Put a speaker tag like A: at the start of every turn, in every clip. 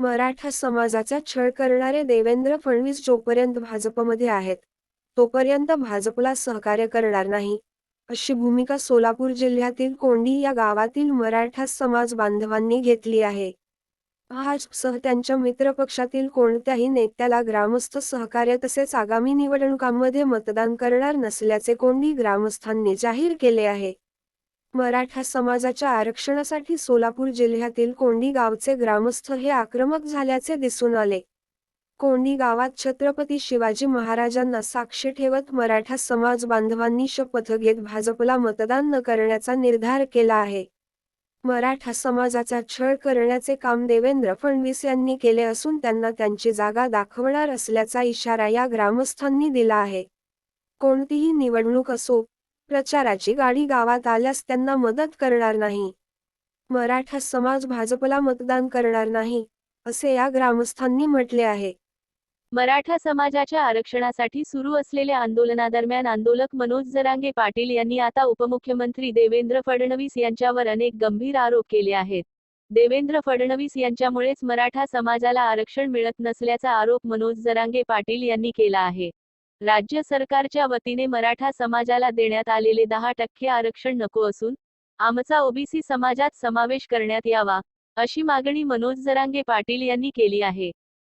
A: मराठा समाजाचा छळ करणारे देवेंद्र फडणवीस जोपर्यंत भाजपमध्ये आहेत तोपर्यंत भाजपला सहकार्य करणार नाही. अशी भूमिका सोलापूर जिल्ह्यातील कोंडी या गावातील मराठा समाज बांधवांनी घेतली आहे. भाजपसह त्यांच्या मित्रपक्षातील कोणत्याही नेत्याला ग्रामस्थ सहकार्य तसेच आगामी निवडणुकांमध्ये मतदान करणार नसल्याचे कोंडी ग्रामस्थांनी जाहीर केले आहे. मराठा समाजाच्या आरक्षणासाठी सोलापूर जिल्ह्यातील कोंडी गावचे ग्रामस्थ हे आक्रमक झाल्याचे दिसून आले. कोंडी गावात छत्रपती शिवाजी महाराजांना साक्ष ठेवत मराठा समाज बांधवांनी शपथ घेत भाजपला मतदान न करण्याचा निर्धार केला आहे. मराठा समाजाचा छळ करण्याचे काम देवेंद्र फडणवीस यांनी केले असून त्यांना त्यांची जागा दाखवणार असल्याचा इशारा या ग्रामस्थांनी दिला आहे. कोणतीही निवडणूक असो प्रचाराची गाडी गावात आल्यास त्यांना मदत करणार नाही. मराठा समाज भाजपला मतदान करणार नाही असे या ग्रामस्थांनी म्हटले आहे.
B: मराठा समाजाच्या आरक्षणासाठी सुरू असलेल्या आंदोलनादरम्यान आंदोलक मनोज जरांगे पाटील यांनी आता उपमुख्यमंत्री देवेंद्र फडणवीस यांच्यावर अनेक गंभीर आरोप केले आहेत. देवेंद्र फडणवीस यांच्यामुळेच मराठा समाजाला आरक्षण मिळत नसल्याचा आरोप मनोज जरांगे पाटील यांनी केला आहे. राज्य सरकारच्या वतीने मराठा समाजाला देण्यात आलेले दहा टक्के आरक्षण नको असून आमचा ओबीसी समाजात समावेश करण्यात यावा अशी मागणी मनोज जरांगे पाटील यांनी केली आहे.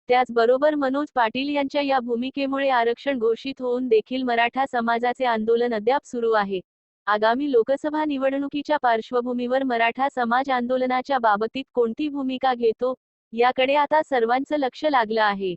B: त्याचबरोबर मनोज पाटील यांच्या या भूमिकेमुळे आरक्षण घोषित होऊन देखील मराठा समाजाचे आंदोलन अद्याप सुरू आहे. आगामी लोकसभा निवडणुकीच्या पार्श्वभूमीवर मराठा समाज आंदोलनाच्या बाबतीत कोणती भूमिका घेतो याकडे आता सर्वांचं लक्ष लागलं आहे.